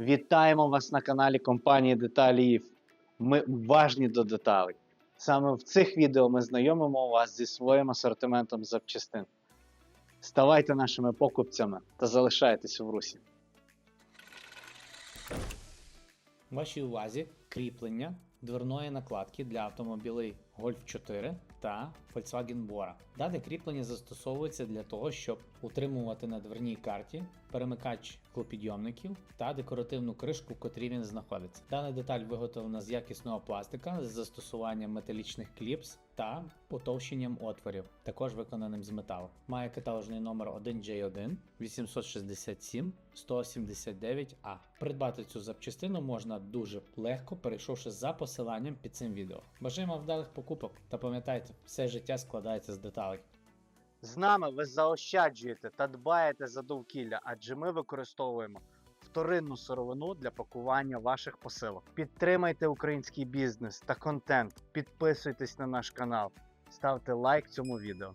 Вітаємо вас на каналі компанії Деталіїв. Ми уважні до деталей. Саме в цих відео ми знайомимо вас зі своїм асортиментом запчастин. Ставайте нашими покупцями та залишайтесь в русі. Вашій увазі кріплення дверної накладки для автомобілей Golf 4 та Volkswagen Bora. Дане кріплення застосовується для того, щоб утримувати на дверній карті перемикач клопідйомників та декоративну кришку, в котрій він знаходиться. Дана деталь виготовлена з якісного пластика з застосуванням металічних кліпс та потовщенням отворів, також виконаним з металу. Має каталожний номер 1J1 867 179A. Придбати цю запчастину можна дуже легко, перейшовши за посиланням під цим відео. Бажаємо вдалих покупок та пам'ятайте, все життя складається з деталей. З нами ви заощаджуєте та дбаєте за довкілля, адже ми використовуємо вторинну сировину для пакування ваших посилок. Підтримайте український бізнес та контент, підписуйтесь на наш канал, ставте лайк цьому відео.